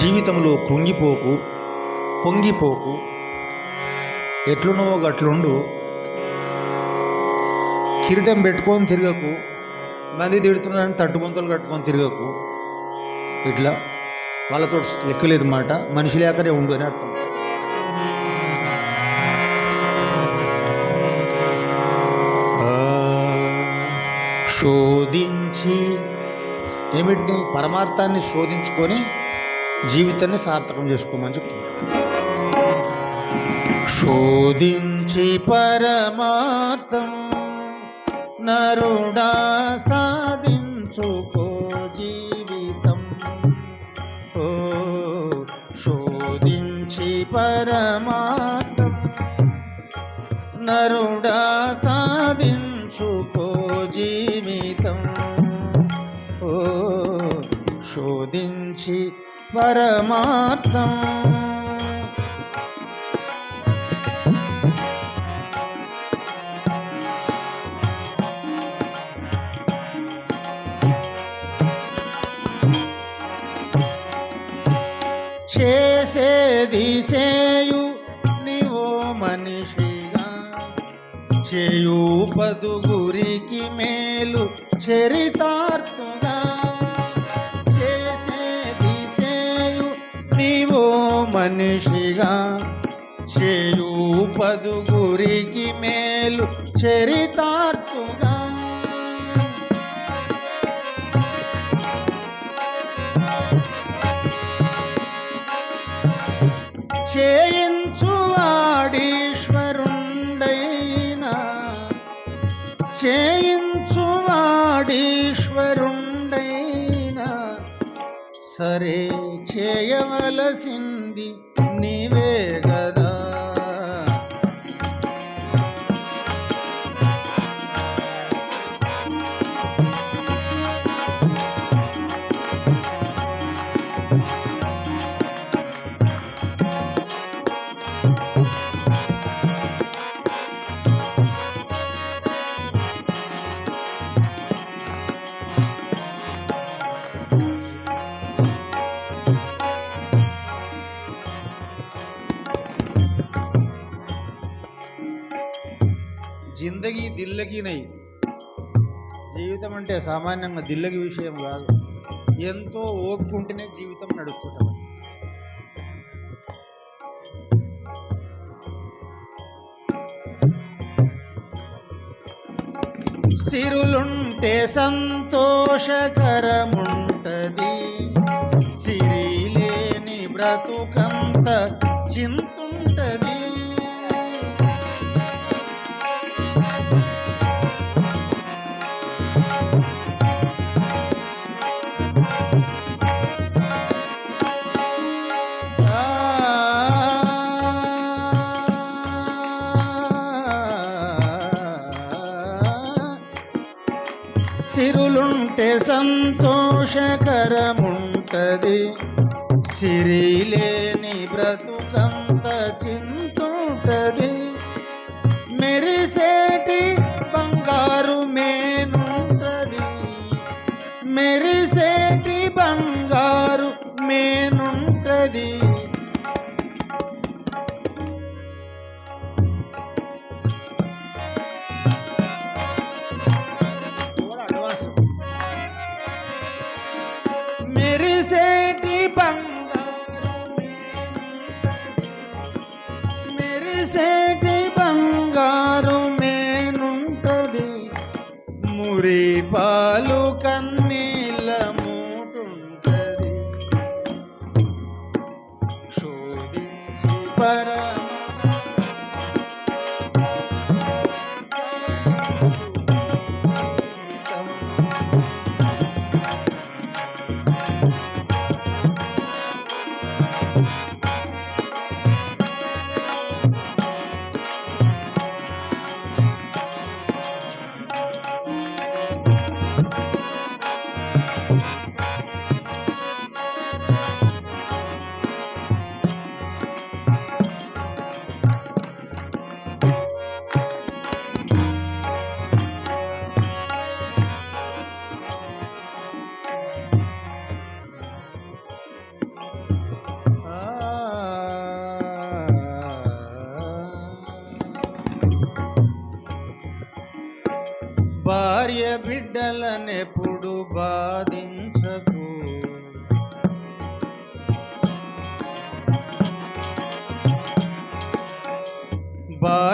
జీవితంలో కృంగిపోకు పొంగిపోకు. ఎట్లున్నావో గట్లుండు. కిరీటం పెట్టుకొని తిరగకు మంది తిడుతున్నారని తట్టుబంతులు కట్టుకొని తిరగకు. ఇట్లా వాళ్ళతో లెక్కలేదు మాట. మనిషి లేకనే ఉండు అని అర్థం. శోధించి ఏమిటి? పరమార్థాన్ని శోధించుకొని జీవితాన్ని సార్థకం చేసుకోమని చెప్తుంది శోధించి పరమార్థం నరుడా సాధించుకో జీవితం. ఓ శోధించి పరమార్థం నరుడా సాధించుకో జీవితం. ఓ శోధించి పరమార్థం. చేసేది చేయు నీవో మనిషిగా. చేయు పదుగురికి మేలు చరితార్థ నీవో మనిషిగా చేయు పదుగురికి మేలు చరితార్థుగా. చేయించు చేయించువాడీశ్వరుండైనా చేయించు సరే చేయవలసింది జిందగీ దిల్లకి నై. జీవితం అంటే సామాన్యంగా దిల్లకి విషయం కాదు. ఎంతో ఓపుకుంటేనే జీవితం నడుస్తుంటాం సిరులుంటే సంతోషకరముంటది. సిరి లేని బ్రతుకంత చింతుంటది. సంతోషకరముంటది. సిరిలేని బ్రతుకంత చింతుంటది. మెరిసేటి బంగారు మేనుంటది. మెరిసేటి బంగారు మేనుంటది.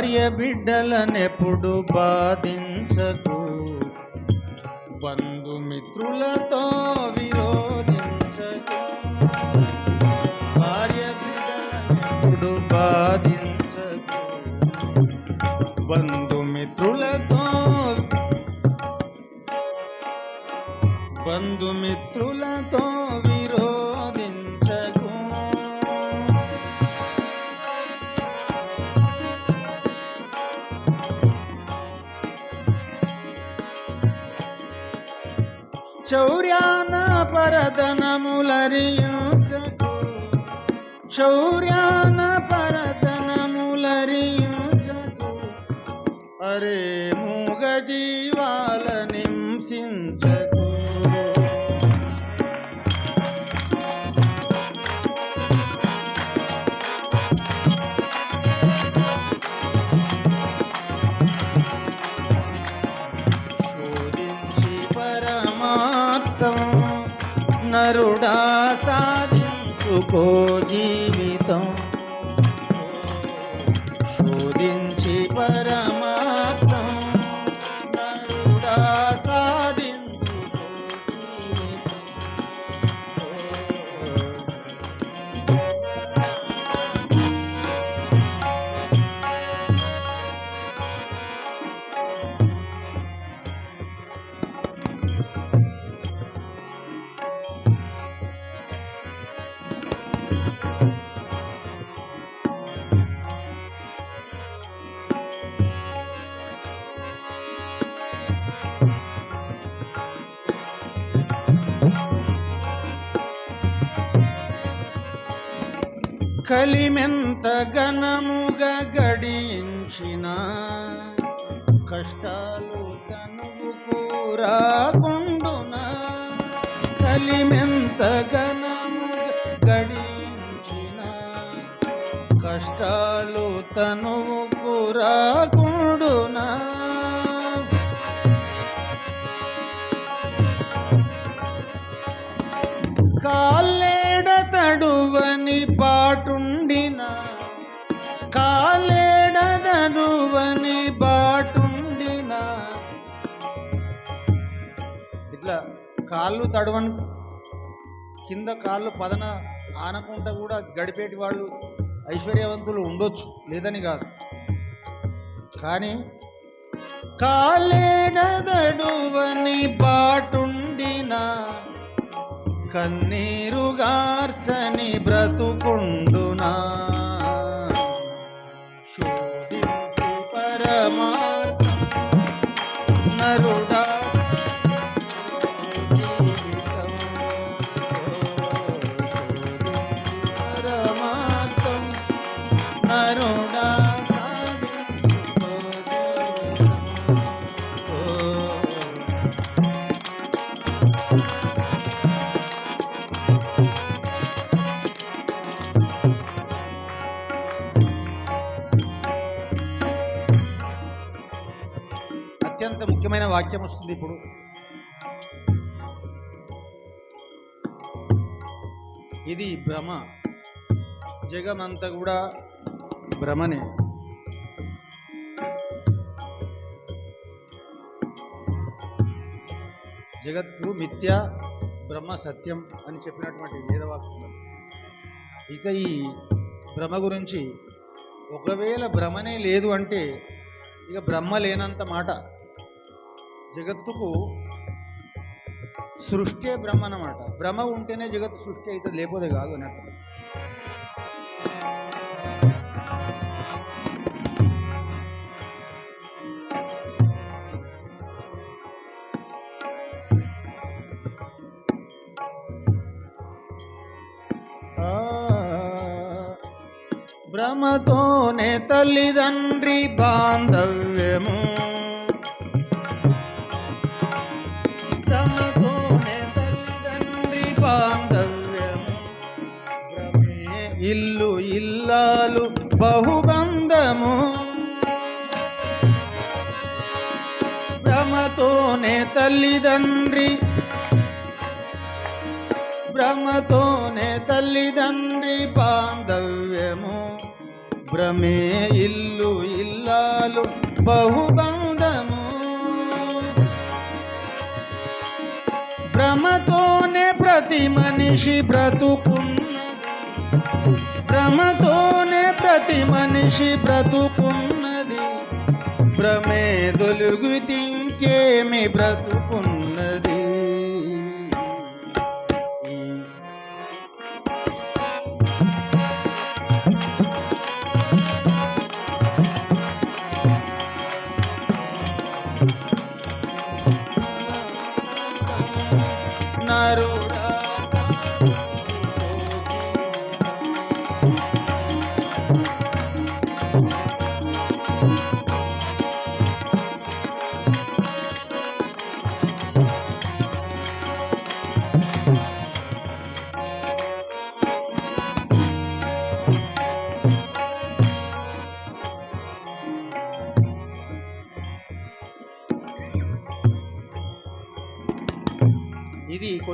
భార్య బిడ్డలనెప్పుడు బాధించకు బంధుమిత్రులతో విరోధించకు భార్య బిడ్డలనెప్పుడు బాధించకు బంధుమిత్రులతో బంధుమిత్రులతో వి చౌర్యాన పరదనములరించకు చౌర్యాన పరదనములరించకు అరే మూగ జీవాల నింసించకు కలిమెంత ఘనముగా గడించిన కష్టాలు తనువుకు రాకుండునా కలిమెంత ఘనముగా గడించిన కష్టాలు తనువుకు రాకుండునా కాలేడ తడువని పాడ తడువని బాటుండిన. ఇట్లా కాళ్ళు తడవని కింద కాళ్ళు పదన ఆనకుండా కూడా గడిపేటి వాళ్ళు ఐశ్వర్యవంతులు ఉండొచ్చు లేదని కాదు. కానీ కాలేడదడువని బాటుండినా కన్నీరుగార్చని బ్రతుకుండునా? అత్యంత ముఖ్యమైన వాక్యం వస్తుంది ఇప్పుడు. ఇది భ్రమ. జగమంతా కూడా భ్రమనే. జగత్తు మిథ్య బ్రహ్మ సత్యం అని చెప్పినటువంటి వేదవాక్యం. ఇక ఈ భ్రమ గురించి ఒకవేళ భ్రమనే లేదు అంటే ఇక బ్రహ్మ లేనంత మాట జగత్తుకు సృష్టి బ్రహ్మ అన్నమాట. బ్రహ్మ ఉంటేనే జగత్తు సృష్టి అవుతుంది లేకపోతే కాదు అని అర్థం. భ్రమతోనే తల్లిదండ్రి బాంధవ్యము. బహుబంధము భ్రమతోనే తల్లిదండ్రి భ్రమతోనే తల్లిదండ్రి బాంధవ్యము భ్రమే ఇల్లు ఇల్లాలు బహుబంధము భ్రమతోనే ప్రతి మనిషి బ్రతుకున్నది భ్రమతో ప్రతి మనిషి బ్రతుకున్నది. భ్రమే దొలుగు తింకేమి బ్రతుకున్నది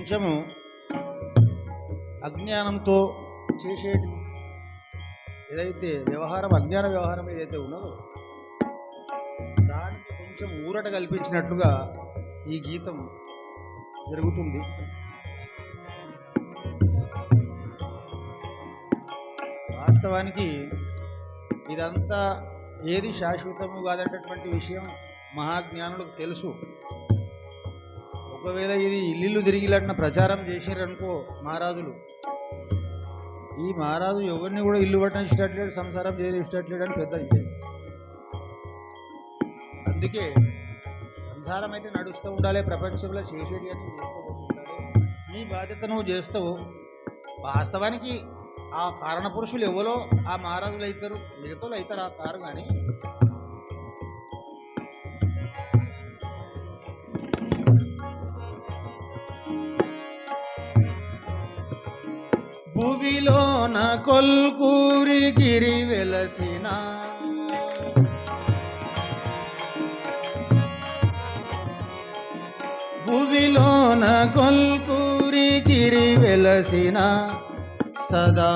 కొంచెము అజ్ఞానంతో చేసే ఏదైతే వ్యవహారం అజ్ఞాన వ్యవహారం ఏదైతే ఉన్నదో దానికి కొంచెం ఊరట కల్పించినట్లుగా ఈ గీతం జరుగుతుంది. వాస్తవానికి ఇదంతా ఏది శాశ్వతము కాదనేటటువంటి విషయం మహాజ్ఞానులకు తెలుసు. ఒకవేళ ఇది ఇల్లు తిరిగిలాంటి ప్రచారం చేసిరనుకో మహారాజులు. ఈ మహారాజు ఎవరిని కూడా ఇల్లు పట్టడం ఇష్టట్లేడు సంసారం చేయడం ఇష్టట్లేడు అని పెద్ద అందుకే సంసారం అయితే నడుస్తూ ఉండాలి ప్రపంచంలో చేసేది అని నీ బాధ్యత నువ్వు చేస్తావు. వాస్తవానికి ఆ కారణ పురుషులు ఎవరో ఆ మహారాజులు అవుతారు మిగతాలు అవుతారు ఆ కారు కానీ భువిలోన కొల్కూరి గిరి వెలసిన. భువిలోన కొల్కూరి గిరి వెలసిన. సదా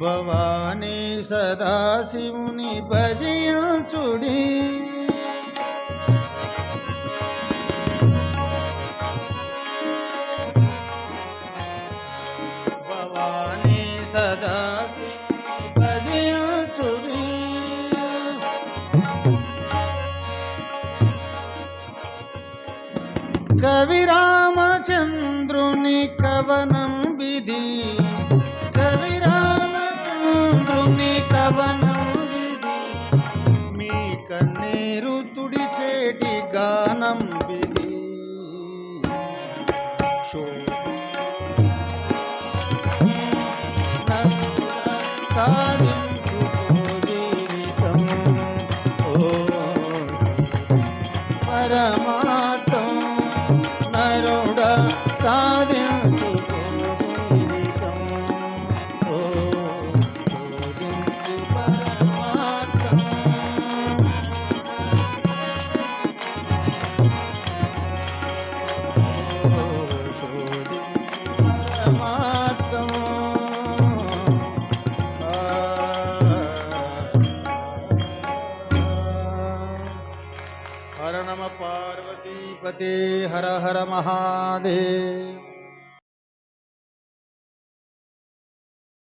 భవానీ సదా శివుని కవి రామచంద్రుని కవనం విధి. కవి రామచంద్రుని కవనం విధి. మీ కన్నీరు తుడిచేటి గానం విధి. సాధించుకో